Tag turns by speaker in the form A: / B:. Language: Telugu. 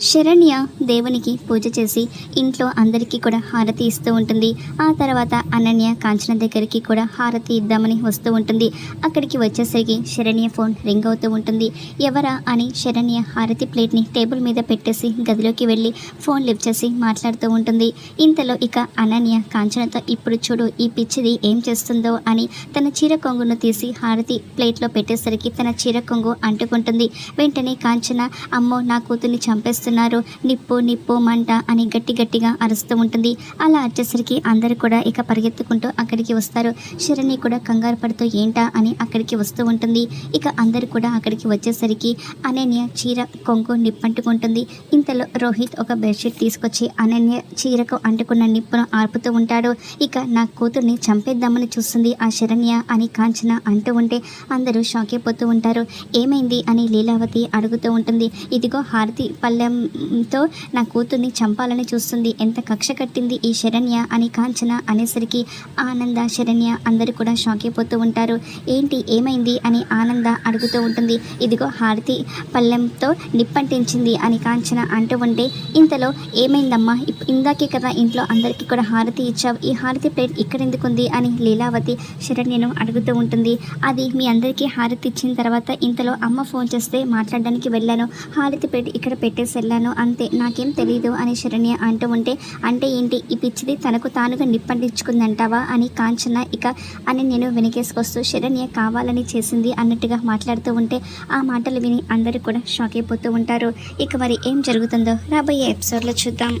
A: శరణ్య దేవునికి పూజ చేసి ఇంట్లో అందరికీ కూడా హారతి ఇస్తూ ఉంటుంది. ఆ తర్వాత అనన్య కాంచన దగ్గరికి కూడా హారతి ఇద్దామని వస్తూ ఉంటుంది. అక్కడికి వచ్చేసరికి శరణ్య ఫోన్ రింగ్ అవుతూ ఉంటుంది. ఎవరా అని శరణ్య హారతి ప్లేట్ని టేబుల్ మీద పెట్టేసి గదిలోకి వెళ్ళి ఫోన్ లిఫ్ట్ చేసి మాట్లాడుతూ ఉంటుంది. ఇంతలో ఇక అనన్య కాంచనతో ఇప్పుడు చూడు ఈ పిచ్చిది ఏం చేస్తుందో అని తన చీర కొంగును తీసి హారతి ప్లేట్లో పెట్టేసరికి తన చీర కొంగు అంటుకుంటుంది. వెంటనే కాంచన అమ్మో నా కూతుర్ని చేస్తున్నారు. నిప్పు నిప్పు మంట అని గట్టి గట్టిగా అరుస్తూ ఉంటుంది. అలా వచ్చేసరికి అందరూ కూడా ఇక పరిగెత్తుకుంటూ అక్కడికి వస్తారు. శరణి కూడా కంగారు పడుతూ ఏంటా? అని అక్కడికి వస్తూ ఉంటుంది. ఇక అందరూ కూడా అక్కడికి వచ్చేసరికి అనన్య చీర కొంగు నిప్పంటుకుంటుంది. ఇంతలో రోహిత్ ఒక బెడ్షీట్ తీసుకొచ్చి అనన్య చీరకు అంటుకున్న నిప్పును ఆర్పుతూ ఉంటాడు. ఇక నా కూతుర్ని చంపేద్దామని చూస్తుంది ఆ శరణ్య అని కాంచన అంటూ ఉంటే అందరూ షాక్ అయిపోతూ ఉంటారు. ఏమైంది? అని లీలావతి అడుగుతూ ఉంటుంది. ఇదిగో హారతి పళ్ళెంతో నా కూతుర్ని చంపాలని చూస్తుంది. ఎంత కక్ష కట్టింది ఈ శరణ్య అని కాంచన అనేసరికి ఆనంద శరణ్య అందరూ కూడా షాక్ అయిపోతూ ఉంటారు. ఏంటి? ఏమైంది? అని ఆనంద అడుగుతూ ఉంటుంది. ఇదిగో హారతి పళ్ళెంతో నిప్పంటించింది అని కాంచన అంటూ ఉంటే ఇంతలో ఏమైందమ్మా? ఇందాకే కదా ఇంట్లో అందరికీ కూడా హారతి ఇచ్చావు. ఈ హారతి ప్లేట్ ఇక్కడ ఎందుకుంది అని లీలావతి శరణ్యను అడుగుతూ ఉంటుంది. అది మీ అందరికీ హారతి ఇచ్చిన తర్వాత ఇంతలో అమ్మ ఫోన్ చేస్తే మాట్లాడడానికి వెళ్ళాను. హారతి ప్లేట్ ఇక్కడ పెట్టేసరి వెళ్ళాను. అంతే నాకేం తెలియదు అని శరణ్య అంటూ ఉంటే అంటే ఏంటి? ఈ పిచ్చిది తనకు తానుగా నిప్పంటించుకుందంటావా అని కాంచన ఇక అని నేను వెనకేసుకొస్తూ శరణ్య కావాలని చేసింది అన్నట్టుగా మాట్లాడుతూ ఉంటే ఆ మాటలు విని అందరూ కూడా షాక్ అయిపోతూ ఉంటారు. ఇక మరి ఏం జరుగుతుందో రాబోయే ఎపిసోడ్లో చూద్దాం.